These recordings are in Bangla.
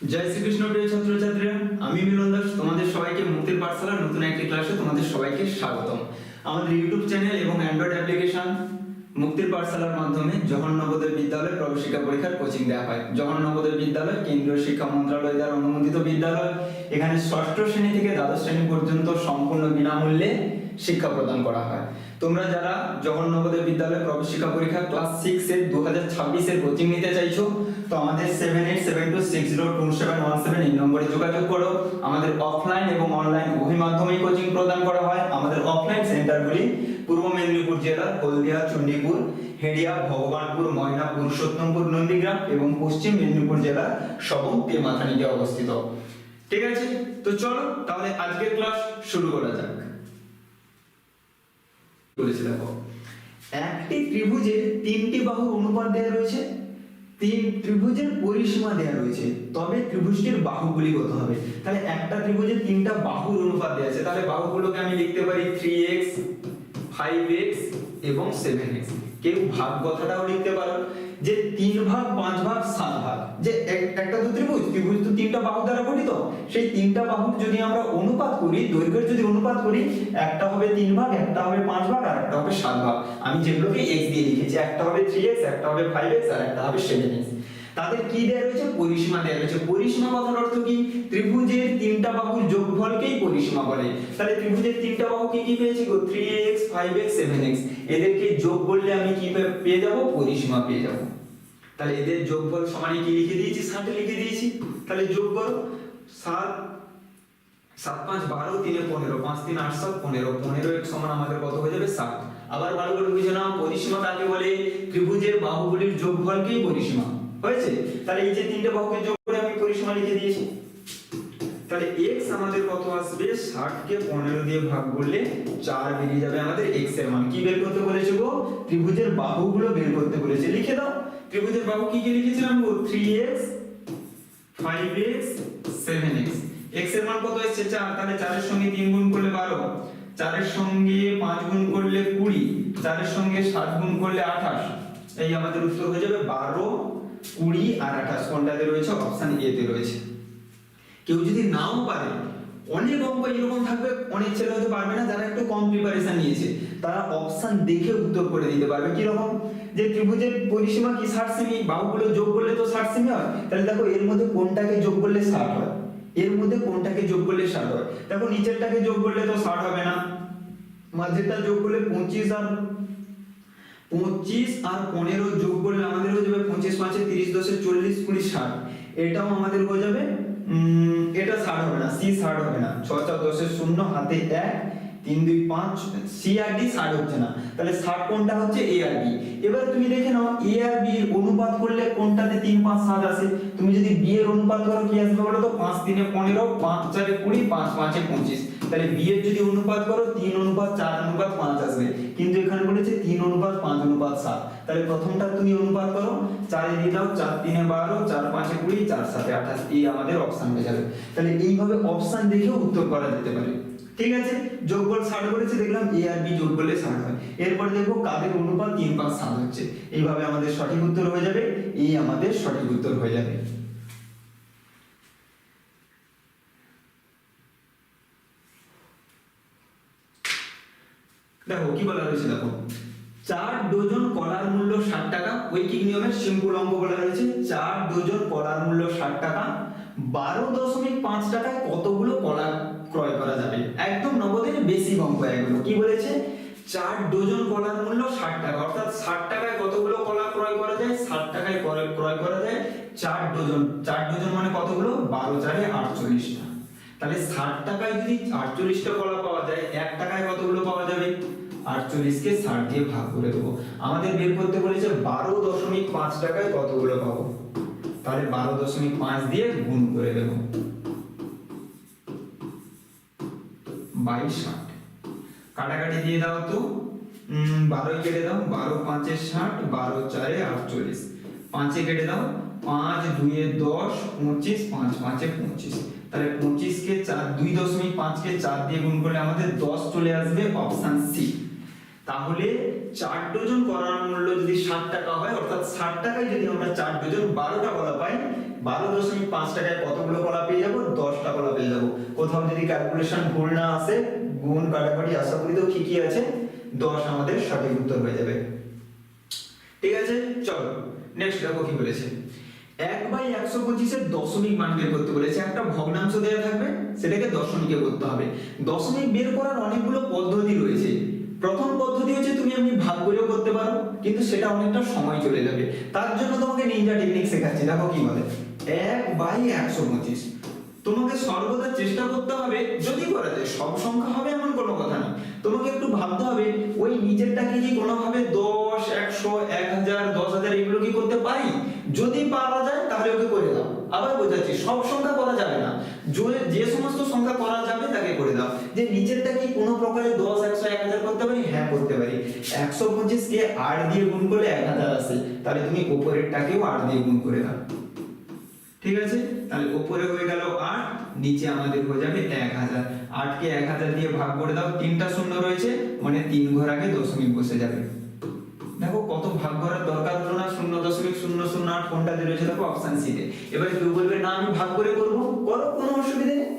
জয় শ্রীকৃষ্ণ, প্রিয় ছাত্রছাত্রীরা। আমি মিলন দাস, তোমাদের সবাইকে মুক্তির পাঠশালার নতুন একটি ক্লাসে তোমাদের সবাইকে স্বাগতম। আমাদের ইউটিউব চ্যানেল এবং অ্যান্ড্রয়েড অ্যাপ্লিকেশন মুক্তির পাঠশালার মাধ্যমে জওহর নবোদয় বিদ্যালয়ে প্রবেশিকা পরীক্ষার কোচিং দেওয়া হয়। জওহর নবোদয় বিদ্যালয়, কেন্দ্রীয় শিক্ষা মন্ত্রণালয় দ্বারা অনুমোদিত বিদ্যালয়। এখানে ষষ্ঠ শ্রেণি থেকে দ্বাদশ শ্রেণি পর্যন্ত সম্পূর্ণ বিনামূল্যে শিক্ষা প্রদান করা হয়। তোমরা যারা জওহর নবোদয় বিদ্যালয়ে প্রবেশিকা পরীক্ষা ক্লাস সিক্স এর দু হাজার ছাব্বিশের কোচিং নিতে চাইছো তো আমাদের seven eight seven two six zero two seven one seven এই নম্বরে যোগাযোগ করো। আমাদের অফলাইন এবং অনলাইন উভয় মাধ্যমেই কোচিং প্রদান করা হয়। আমাদের অফলাইন সেন্টারগুলি পূর্ব মেদিনীপুর জেলার হলদিয়া, চণ্ডীপুর, হেডিয়া, ভগবানপুর ময়না পুরুষোত্তমপুর নন্দীগ্রাম এবং পশ্চিম মেদিনীপুর জেলার সবং তেমাথানিতে অবস্থিত। ঠিক আছে? তো চলো, তাহলে আজকের ক্লাস শুরু করা যাক। বলেছে দেখো। একটি ত্রিভুজের তিনটি বাহুর অনুপাত দেওয়া রয়েছে। তিন ত্রিভুজের পরিসীমা দেওয়া রয়েছে। তবে ত্রিভুজটির বাহুগুলি কত হবে? তাহলে একটা ত্রিভুজের তিনটা বাহুর অনুপাত দেওয়া আছে। তাহলে বাহুগুলোকে আমি লিখতে পারি থ্রি এক্স ফাইভ এক্স এবং সেভেন এক্স কেউ ভাগ কথাটাও লিখতে পারো, যে তিন ভাগ, পাঁচ ভাগ, সাত ভাগ। যে একটা তো ত্রিভুজ ত্রিভুজ তো তিনটা বাহু দ্বারা গঠিত। সেই তিনটা বাহুর যদি আমরা অনুপাত করি, দৈর্ঘ্যের যদি অনুপাত করি, একটা হবে তিন ভাগ, একটা হবে পাঁচ ভাগ, আর একটা হবে সাত ভাগ। আমি যেগুলোকে এক্স দিয়ে লিখেছি, একটা হবে থ্রি এক্স একটা হবে ফাইভ এক্স আর একটা হবে সেভেন এক্স তাদের কি দেওয়া রয়েছে? পরিসীমা দেওয়া রয়েছে। পরিসীমা কথার অর্থ কি? ত্রিভুজের তিনটা বাহুর যোগফলকেই পরিসীমা বলে। তাহলে ত্রিভুজের তিনটা বাহু কি কি পেয়েছি গো? 3x 5x 7x এদেরকে যোগ করলে আমি কি পেয়ে যাব? পরিসীমা পেয়ে যাব। তাহলে এদের যোগফল সমানে কি লিখে দিয়েছি? 60 লিখে দিয়েছি। তাহলে যোগ করো। 7 সাত পাঁচ বারো, তিনে পনেরো। পাঁচ তিন আট সাত পনেরো। পনেরো এক সমান আমাদের কত হয়ে যাবে? সাত। আবার ভালো করে বুঝে নাও, পরিসীমা কাকে বলে? ত্রিভুজের বাহুগুলির যোগফলকেই পরিসীমা। হয়েছে? তাহলে এই যে তিনটে বাহুকে যোগ করে আমি পরিসীমা লিখে দিয়েছি। তাহলে x আমাদের কত আসবে? 60 কে 15 দিয়ে ভাগ করলে 4 বেরিয়ে যাবে আমাদের x এর মান। কি বের করতে বলেছে গো? ত্রিভুজের বাহুগুলো বের করতে বলেছে। লিখে দাও। ত্রিভুজের বাহু কি কি লিখেছিলাম গো? 3x 5x 7x x এর মান কত এসেছে? 4 তাহলে 4 এর সঙ্গে 3 গুণ করলে 12 4 এর সঙ্গে 5 গুণ করলে 20 4 এর সঙ্গে 7 গুণ করলে 28 এই আমাদের উত্তর হয়ে যাবে 12 20 আর 28 কোনটাতে রয়েছে? অপশন এ তে রয়েছে। কেউ যদি নাও পারে, অনেক অঙ্ক এরকম থাকবে, অনেক ছেলে হয়তো পারবে না, যারা একটু কম প্রিপারেশন নিয়েছে। তারা অপশন দেখে উত্তর করে দিতে পারবে। কি রকম যে ত্রিভুজের পরিসীমা কি 60 সেমি বাহুগুলো যোগ করলে তো 60 সেমি হয়? তাহলে দেখো, এর মধ্যে কোনটাকে যোগ করলে 60 হয়? এর মধ্যে কোনটাকে যোগ করলে 60 হয়? দেখো, নিচেরটাকে যোগ করলে তো 60 হবে না। মাঝেরটা যোগ করলে 25 আর পঁচিশ আর পনেরো যোগ করলে আমাদের হয়ে যাবে পঁচিশ পাঁচে তিরিশ দশে চল্লিশ কুড়ি ষাট। এটাও আমাদের হয়ে যাবে এটা ষাট হবে না, সি ষাট হবে না। ছ চার দশের শূন্য, হাতে এক তিন দুই পাঁচ সি আর ডি ষাট হচ্ছে না। তাহলে ষাট কোনটা হচ্ছে এ আর বি এবার তুমি দেখে নাও এ আর বি অনুপাত করলে কোনটাতে তিন, পাঁচ, সাত আসে? তুমি যদি বি এর অনুপাত করো, কি আসবে বলো তো? পাঁচ, তিনে পনেরো, পাঁচ, চারে কুড়ি, পাঁচ, পাঁচে পঁচিশ। তাহলে বি এর যদি অনুপাত করো, তিন অনুপাত চার অনুপাত পাঁচ আসবে। কিন্তু এখানে বলেছে তিন অনুপাত পাঁচ, অনুপাত সাত। তাহলে প্রথমটা তুমি অনুপাত করো, চারে দিয়ে দাও, চার, তিনে বারো, চার, পাঁচে কুড়ি, চার সাথে আঠাশ। এই আমাদের অপশন হয়ে যাবে। তাহলে এইভাবে অপশন দেখেও উত্তর করা যেতে পারে। ঠিক আছে? যোগফল ষাট করেছে, দেখলাম এ আর বি যোগ করলে ষাট হয়। এরপর দেখব কাদের অনুপাত তিন পাঁচ সাত হচ্ছে। এইভাবে আমাদের সঠিক উত্তর হয়ে যাবে। এই আমাদের সঠিক উত্তর হয়ে যাবে। দেখো, কি বলা রয়েছে, দেখো। চার ডজন কলার মূল্য ষাট টাকা। ঐকিক নিয়মের সিম্পল অঙ্ক বলা রয়েছে, চার ডজন কলার মূল্য ষাট টাকা। বারো দশমিক পাঁচ টাকায় কতগুলো কলা ক্রয় করা যাবে? একদম নগদের বেশি অঙ্ক এগুলো। কি বলেছে? চার ডজন কলার মূল্য ষাট টাকা। অর্থাৎ ষাট টাকায় কতগুলো কলা ক্রয় করা যায়? ষাট টাকায় ক্রয় করা যায় চার ডজন। চার ডজন মানে কতগুলো? বারো চারে আটচল্লিশটা তাহলে ষাট টাকায় যদি আটচল্লিশটা কলা পাওয়া যায়, এক টাকায় কতগুলো পাওয়া যাবে? আটচল্লিশকে ষাট দিয়ে ভাগ করে দেবো। আমাদের বের করতে বলেছে বারো দশমিক পাঁচ টাকায় কতগুলো পাবো? তাহলে বারো দশমিক পাঁচ দিয়ে গুণ করে দেবো। বাইশ ষাট। কাটাকাটি দিয়ে দাও তো। বারোই কেটে দাও। বারো পাঁচে ষাট, বারো চারে আটচল্লিশ। পাঁচে কেটে দাও। পাঁচ দুইয়ে দশ, পঁচিশ, পাঁচ পাঁচে পঁচিশ। তাহলে পঁচিশকে চার, দুই দশমিক পাঁচকে চার দিয়ে গুণ করলে আমাদের দশ চলে আসবে অপশন সি। তাহলে চার ডজন করার মূল্য যদি ষাট টাকা হয়, অর্থাৎ ষাট টাকায় যদি আমরা চার ডজন বারোটা কলা পাই, বারো দশমিক পাঁচ টাকায় কতগুলো কলা পেয়ে যাব? দশটা কলা পেয়ে যাব। কোথাও যদি ক্যালকুলেশন ভুল না আসে, গুণ কাটাকাটি আশা করি তো ঠিকই আছে? দশ আমাদের সঠিক উত্তর হয়ে যাবে। ঠিক আছে, চলো নেক্সট দেখো কি বলেছে। এক বাই একশো পঁচিশের দশমিক মান বের করতে বলেছে। একটা ভগ্নাংশ দেওয়া থাকবে, সেটাকে দশমিকে করতে হবে। দশমিক বের করার অনেকগুলো পদ্ধতি রয়েছে। প্রথম পদ্ধতি হচ্ছে তুমি এমনি ভাগ করেও করতে পারো, কিন্তু সেটা অনেকটা সময় চলে যাবে। তার জন্য তোমাকে নিনজা টেকনিক শেখাচ্ছি, দেখো কি বলে। এক বাই একশো পঁচিশ। তোমাকে সর্বদা চেষ্টা করতে হবে, যদি করা যায়, সব সংখ্যা হবে এমন কোনো কথা নেই তোমাকে একটু ভাবতে হবে, ওই নিজেরটাকে কি কোনোভাবে দশ, একশো, এক হাজার, দশ হাজার এগুলো কি করতে পারি? যদি পারা যায়, তাহলে ওকে করে দাও। আবার বোঝাচ্ছি, সব সংখ্যা করা যাবে না। যে- সমস্ত সংখ্যা করা যাবে তাকে করে দাও। যে নিচেরটা কি কোনো প্রকারে দশ, একশো, এক হাজার করতে পারি? হ্যাঁ করতে পারি। একশো পঁচিশ কে আট দিয়ে গুণ করলে এক হাজার আসে। তাহলে তুমি উপরেরটাকেও আট দিয়ে গুণ করে দাও। ঠিক আছে? তাহলে উপরে হয়ে গেল আট, নিচে আমাদের হয়ে যাবে এক হাজার। আটকে এক হাজার দিয়ে ভাগ করে দাও, তিনটা শূন্য রয়েছে মানে তিন ঘর আগে দশমিক বসে যাবে। দেখো কত ভাগ করার দরকার হলো না? শূন্য দশমিক শূন্য শূন্য আট কোনটা দিয়ে রয়েছে? দেখো অপশান সিতে এবারে কেউ বলবে, না, আমি ভাগ করে করব। করো, কোনো অসুবিধে নেই।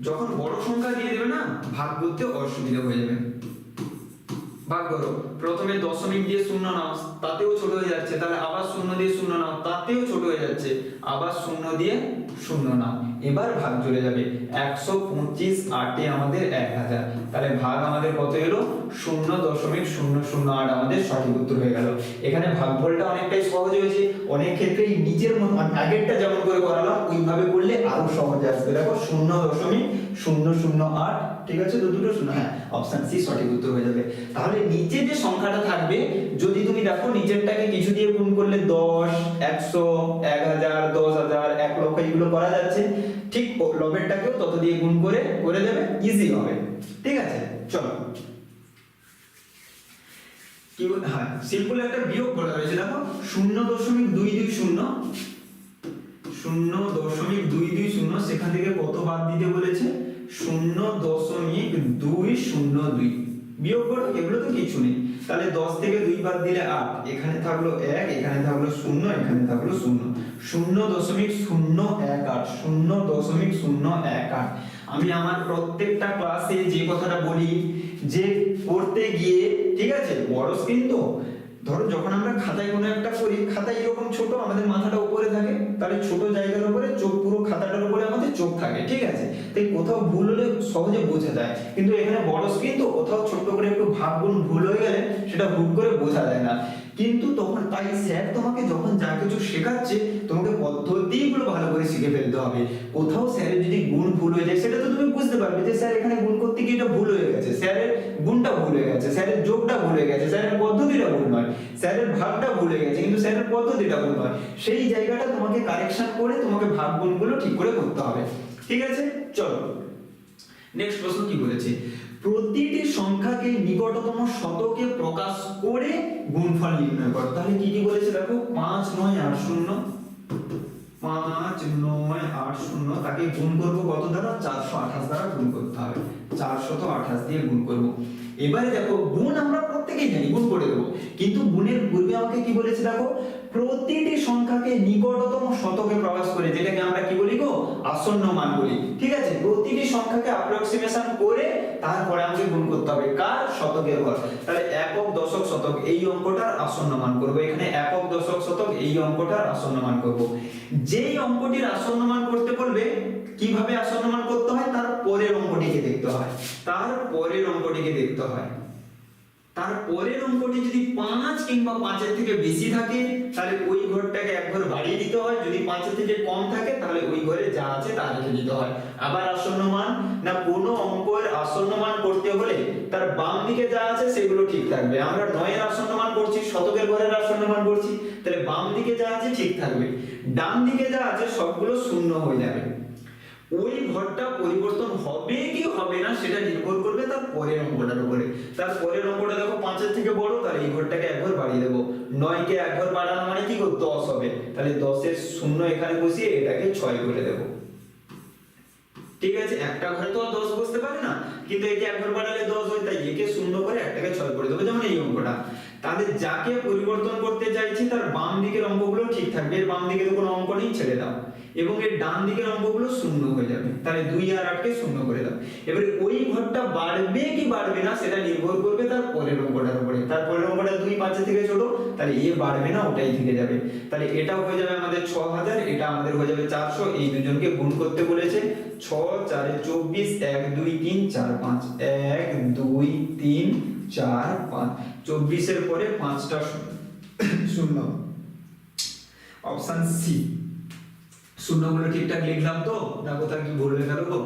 যখন বড় সংখ্যা দিয়ে দেবে না, ভাগ করতে অসুবিধা হয়ে যাবে। ভাগ করো। প্রথমে দশমিক দিয়ে শূন্য নাও, তাতেও ছোট হয়ে যাচ্ছে। তাহলে আবার শূন্য দিয়ে শূন্য নাও, তাতেও ছোট হয়ে যাচ্ছে। আবার শূন্য দিয়ে শূন্য নাও। এবার ভাগ চলে যাবে একশো পঁচিশ আটে আমাদের এক হাজার। তাহলে ভাগ আমাদের কত এলো? শূন্য দশমিক শূন্য শূন্য আট আমাদের সঠিক উত্তর হয়ে গেল। এখানে ভাগফলটা অনেকটাই সহজ হয়েছে। অনেক ক্ষেত্রেই নিজের মতো মানে আগেরটা যেমন করে করালাম, ওইভাবে করলে আরও সহজে আসবে। দেখো, শূন্য দশমিক শূন্য শূন্য আট, ঠিক আছে? তো দুটো শূন্য হ্যাঁ। অপশন সি সঠিক উত্তর হয়ে যাবে। তাহলে নিচে যে সংখ্যাটা থাকবে, যদি তুমি দেখো নিচেরটাকে কিছু দিয়ে গুণ করলে দশ, একশো, এক হাজার, দশ হাজার, এক লক্ষ এগুলো করা যাচ্ছে, ঠিক লবেরটাকেও তত দিয়ে গুণ করে করে দেবে ইজি হবে। ঠিক আছে? চলো। কি হ্যাঁ সিম্পল একটা বিয়োগ করা হয়েছে দেখো, শূন্য দশমিক দুই দুই শূন্য। শূন্য দশমিক দুই দুই শূন্য, সেখান থেকে কত বাদ দিতে বলেছে? শূন্য দশমিক দুই শূন্য দুই। বিয়োগ করো, এগুলো তো কিছু নেই। তাহলে দশ থেকে দুই বাদ দিলে আট। এখানে থাকল এক, এখানে থাকল শূন্য, এখানে থাকল শূন্য। শূন্য দশমিক শূন্য এক আট, শূন্য দশমিক শূন্য এক আট। আমি আমার প্রত্যেকটা ক্লাসে যে কথাটা বলি, যে করতে গিয়ে, ঠিক আছে, বড় স্ক্রিন তো। ধরো, যখন আমরা খাতায় কোনো একটা করি খাতায় এরকম ছোট, আমাদের মাথাটা উপরে থাকে। তাহলে ছোট জায়গার উপরে চোখ পুরো খাতাটার উপরে আমাদের চোখ থাকে, ঠিক আছে? তাই কোথাও ভুল হলে সহজে বোঝা যায়। কিন্তু এখানে বড় স্ক্রিন তো কোথাও ছোট করে একটু ভাগ গুণ ভুল হয়ে গেলে সেটা হুট করে বোঝা যায় না। কিন্তু তখন তাই স্যার তোমাকে যখন যা কিছু শেখাচ্ছে, তোমাকে পদ্ধতিগুলো ভালো করে শিখে ফেলতে হবে। কোথাও স্যারের যদি গুণ ভুল হয়ে যায়, সেটা তো তুমি বুঝতে পারবে যে স্যার এখানে গুণ করতে গিয়ে এটা ভুল হয়ে গেছে। স্যারের গুণটা ভুল হয়ে গেছে স্যারের যোগটা ভুল হয়ে গেছে স্যারের পদ্ধতিটা ভুল নয়। স্যারের ভাগটা ভুল হয়ে গেছে, কিন্তু স্যারের পদ্ধতিটা ভুল নয়। সেই জায়গাটা তোমাকে কারেকশন করে তোমাকে ভাগ গুণগুলো ঠিক করে করতে হবে। ঠিক আছে? চলো। নেক্সট প্রশ্ন কি বলেছে? প্রতিটি সংখ্যাকে নিকটতম শতকে প্রকাশ করে গুণফল নির্ণয় কর। তাহলে কি কি বলেছে দেখো? পাঁচ, নয়, আট, শূন্য। পাঁচ, নয়, আট, শূন্য তাকে গুণ করব কত দ্বারা? চারশো আঠাশ দ্বারা গুণ করতে হবে। চারশত আঠাশ দিয়ে গুণ করব। এবারে দেখো, গুণ আমরা প্রত্যেকেই জানি, গুণ করে দেবো। কিন্তু গুণের পূর্বে আমাকে কি বলেছে দেখো, প্রতিটি সংখ্যাকে নিকটতম শতকে প্রকাশ করে, যেটাকে আমরা কি বলি গো? আসন্ন মান বলি। ঠিক আছে? প্রতিটি সংখ্যাকে অ্যাপ্রক্সিমেশন করে তারপরে আমাকে গুণ করতে হবে। কার? শতকের ঘর। তাহলে একক, দশক, শতক, এই অঙ্কটার আসন্ন মান করব। এখানে একক, দশক, শতক, এই অঙ্কটার আসন্ন মান করব। যেই অঙ্কটির আসন্ন মান করতে বলবে, কীভাবে আসন্ন মান করতে হয়? তার পরের অঙ্কটিকে দেখতে হয়। তার পরের দেখতে হয়। তার পরের অঙ্কটি যদি পাঁচ কিংবা পাঁচের থেকে বেশি থাকে, তাহলে ওই ঘরটাকে এক ঘর বাড়িয়ে দিতে হয়। যদি পাঁচের থেকে কম থাকে, তাহলে ওই ঘরে যা আছে তা রেখে দিতে হয়। আবার আসন্ন মান, না কোনো অঙ্কের আসন্ন মান করতে হলে তার বাম দিকে যা আছে, সেগুলো ঠিক থাকবে। আমরা নয়ের আসন্ন মান করছি, শতকের ঘরের আসন্ন মান করছি, তাহলে বাম দিকে যা আছে ঠিক থাকবে। ডান দিকে যা আছে, সবগুলো শূন্য হয়ে যাবে। ওই ঘরটা পরিবর্তন হবে কি হবে না সেটা নির্ভর করবে তার পরের অঙ্কটার উপরে। তার পরের অঙ্কটা দেখো পাঁচের থেকে বড়, তাহলে এই ঘরটাকে এক ঘর বাড়িয়ে দেবো। নয়কে এক ঘর বাড়ানো মানে কি? দশ হবে। তাহলে দশের শূন্য এখানে বসিয়ে এটাকে ছয় করে দেবো। ঠিক আছে? একটা ঘরে তো আর দশ বসতে পারে না। কিন্তু একে এক ঘর বাড়ালে দশ হয়, তাই একে শূন্য করে একটাকে ছয় করে দেবো। যেমন এই অঙ্কটা। তাহলে যাকে পরিবর্তন করতে চাইছি, তার বাম দিকের অঙ্কগুলো ঠিক থাকবে। এর বাম দিকে তো কোনো অঙ্ক নেই, ছেড়ে দাও। এবং এর ডান দিকের অঙ্কগুলো শূন্য হয়ে যাবে। তাহলে দুই আর আটকে শূন্য করে দাও। এবারে ওই ঘরটা বাড়বে কি বাড়বে না সেটা নির্ভর করবে তার পরের অঙ্কটার উপরে। তার পরের অঙ্কটা দুই পাঁচের থেকে ছোট, তাহলে এ বাড়বে না, ওটাই থেকে যাবে। তাহলে এটাও হয়ে যাবে আমাদের ছ হাজার, এটা আমাদের হয়ে যাবে চারশো। এই দুজনকে গুণ করতে বলেছে। ছ, চারে চব্বিশ, এক, দুই, তিন, চার, পাঁচ, এক, দুই, তিন, চার, পাঁচ। চব্বিশের পরে পাঁচটা শূন্য। Option C. শূন্যগুলো ঠিকঠাক লিখলাম তো, না কোথাও কি ভুল লেখা দেবো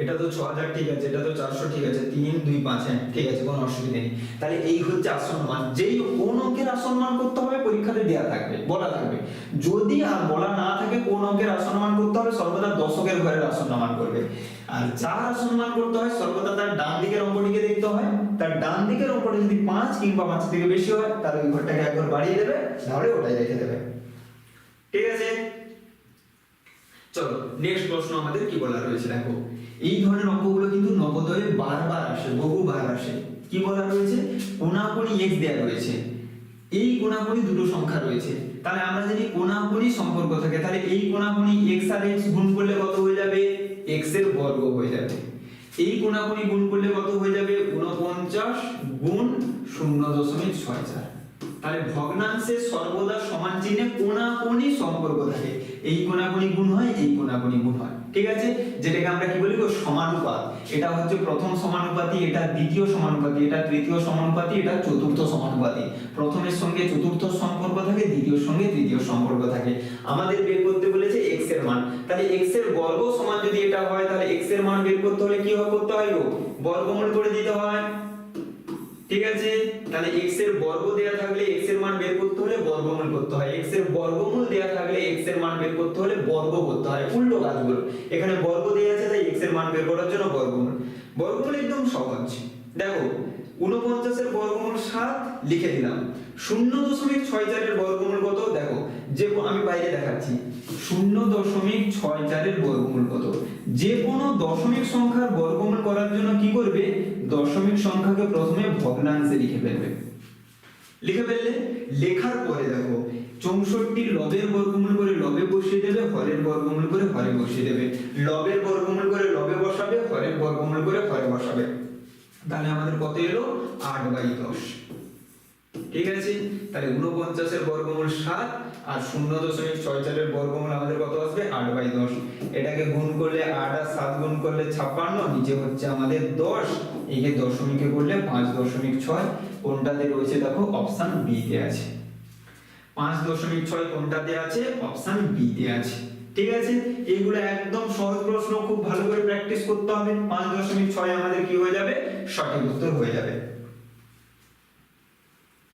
এটা তো ছ হাজার ঠিক আছে, এটা তো চারশো ঠিক আছে, তিন, দুই, পাঁচ হ্যাঁ ঠিক আছে, কোনো অসুবিধা নেই। তাহলে এই হচ্ছে আসন্ন মান যেই কোন অঙ্কের আসন্ন মান করতে হবে, পরীক্ষাতে দেওয়া থাকবে, বলা থাকবে। যদি আর বলা না থাকে কোন অঙ্কের আসন্ন মান করতে হবে, সর্বদা দশকের ঘরের আসন্ন মান করবে। আর যার আসন্ন মান করতে হয়, সর্বদা তার ডান দিকের অঙ্কটিকে দেখতে হয়। তার ডান দিকের অঙ্কটা যদি পাঁচ কিংবা পাঁচ থেকে বেশি হয়, তাহলে ওই ঘরটাকে একবার বাড়িয়ে দেবে তাহলে ওটাই রেখে দেবে। ঠিক আছে? চলো নেক্সট প্রশ্ন আমাদের কি বলা রয়েছে? দেখো, এই ধরনের অঙ্কগুলো কিন্তু নবোদয়ে বারবার আসে, বহুবার আসে। কি বলা রয়েছে? কোনাকুনি এক্স দেয়া রয়েছে। এই কোনাকুনি দুটো সংখ্যা রয়েছে। তাহলে আমরা যদি কোনাকুনি সম্পর্ক থাকে, তাহলে এই কোনাকুনি এক্স আর এক্স গুণ করলে কত হয়ে যাবে? এক্সের বর্গ হয়ে যাবে। এই কোনাকুনি গুণ করলে কত হয়ে যাবে? উনপঞ্চাশ গুণ শূন্য দশমিক ছয় চার। তাহলে ভগ্নাংশে সর্বদা সমান চিহ্নে কোনাকুনি সম্পর্ক থাকে। এই কোনাকুনি গুণ হয়, এই কোনাকুনি গুণ হয়। ঠিক আছে? যেটাকে আমরা কি বলি? সমানুপাত। এটা হচ্ছে প্রথম সমানুপাতি, এটা দ্বিতীয় সমানুপাতি, এটা তৃতীয় সমানুপাতি, এটা চতুর্থ সমানুপাতি। প্রথমের সঙ্গে চতুর্থ সম্পর্ক থাকে, দ্বিতীয়র সঙ্গে তৃতীয় সম্পর্ক থাকে। আমাদের বের করতে বলেছে x এর মান। তাহলে x এর বর্গ সমান যদি এটা হয়, তাহলে x এর মান বের করতে হলে কি করতে হয় বর্গমূল করে দিতে হয়। ঠিক আছে? তাহলে x এর বর্গ দেয়া থাকলে x এর মান বের করতে হলে বর্গমূল করতে হয়। X এর বর্গমূল দেয়া থাকলে x এর মান বের করতে হলে বর্গ করতে হয়। উল্টো কাজগুলো। এখানে বর্গ দেয়া আছে, তাই x এর মান বের করার জন্য বর্গমূল। বর্গমূল একদম সহজ। দেখো উনপঞ্চাশের বর্গমূল সাত, লিখে দিলাম। শূন্য দশমিক ছয় চারের বর্গমূল কত? দেখো, যে আমি বাইরে দেখাচ্ছি। শূন্য দশমিক ছয় চারের বর্গমূল কত? যে কোনো দশমিক সংখ্যার বর্গমূল করার জন্য কি করবে? দশমিক সংখ্যাকে প্রথমে ভগ্নাংশে লিখে ফেলবে। লিখে ফেললে? লেখার পরে দেখো, চৌষট্টি লবের বর্গমূল করে লবে বসিয়ে দেবে, হরের বর্গমূল করে হরে বসিয়ে দেবে। লবের বর্গমূল করে লবে বসাবে, হরের বর্গমূল করে হরে বসাবে। তাহলে আমাদের কত এলো? আট বাই দশ। ঠিক আছে? তাহলে উনপঞ্চাশের বর্গমূল সাত আর শূন্য দশমিক ছয় চারের বর্গমূল আমাদের কত আসবে? আট বাই দশ। এটাকে গুণ করলে আট আর সাত গুণ করলে ছাপ্পান্ন, নিচে হচ্ছে আমাদের দশ। একে দশমিকে করলে পাঁচ দশমিক ছয়। কোনটাতে রয়েছে? দেখো অপশন বি তে আছে। পাঁচ দশমিক ছয় কোনটাতে আছে? অপশন বি তে আছে। ঠিক আছে? এইগুলো একদম সহজ প্রশ্ন। খুব ভালো করে প্র্যাকটিস করতে হবে। পাঁচ দশমিক ছয় আমাদের কি হয়ে যাবে? সঠিক উত্তর হয়ে যাবে।